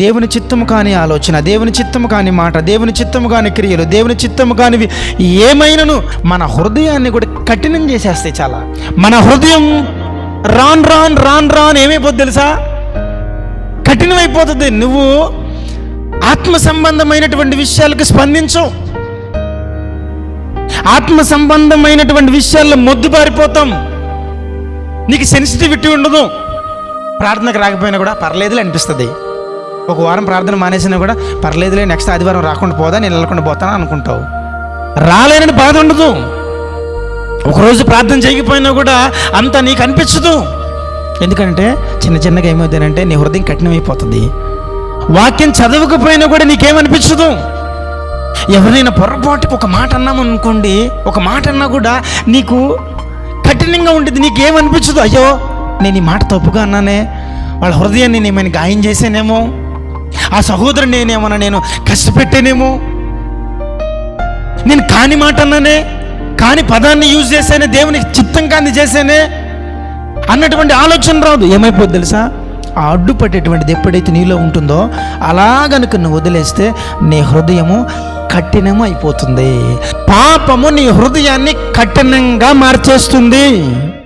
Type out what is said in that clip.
దేవుని చిత్తము కాని ఆలోచన దేవుని చిత్తము కాని మాట దేవుని చిత్తము కాని క్రియలు దేవుని చిత్తము కానివి ఏమైనను మన హృదయాన్ని కూడా కఠినం చేసేస్తాయి చాలా. మన హృదయం రాన్ రాన్ రాన్ రాన్ ఏమైపోద్ది తెలుసా? కఠినమైపోతుంది. నువ్వు ఆత్మ సంబంధమైనటువంటి విషయాలకు స్పందించవు ఆత్మ సంబంధమైనటువంటి విషయాల్లో మొద్దుబారిపోతాం నీకు సెన్సిటివిటీ ఉండదు. ప్రార్థనకు రాకపోయినా కూడా పర్లేదులే అనిపిస్తుంది. ఒక వారం ప్రార్థన మానేసినా కూడా పర్లేదులే నెక్స్ట్ ఆదివారం రాకుండా పోదా నేను వెళ్ళకుండా పోతాను అనుకుంటావు. రాలేనని బాధ ఉండదు. ఒకరోజు ప్రార్థన చేయకపోయినా కూడా అంత నీకు అనిపించదు. ఎందుకంటే చిన్న చిన్నగా ఏమవుతుందంటే నీ హృదయం కఠినమైపోతుంది. వాక్యం చదవకపోయినా కూడా నీకేమనిపించదు. ఎవరైనా పొరపాటుకు ఒక మాట అన్నాం అనుకోండి ఒక మాట అన్నా కూడా నీకు కఠినంగా ఉంటుంది నీకేమనిపించదు? అయ్యో నేను ఈ మాట తప్పుగా అన్నానే వాళ్ళ హృదయాన్ని నేను గాయం చేశానేమో? ఆ సహోదరుని నేనేమన్నా నేను కష్టపెట్టానేమో నేను కాని మాట అన్నానే కాని పదాన్ని యూజ్ చేశానే దేవుని చిత్తం కాని చేశానే అన్నటువంటి ఆలోచన రాదు. ఏమైపోద్ది తెలుసా? ఆ అడ్డుపట్టేటువంటిది ఎప్పుడైతే నీలో ఉంటుందో అలా గనుక నువ్వు వదిలేస్తే నీ హృదయము కఠినము అయిపోతుంది. పాపము నీ హృదయాన్ని కఠినంగా మార్చేస్తుంది.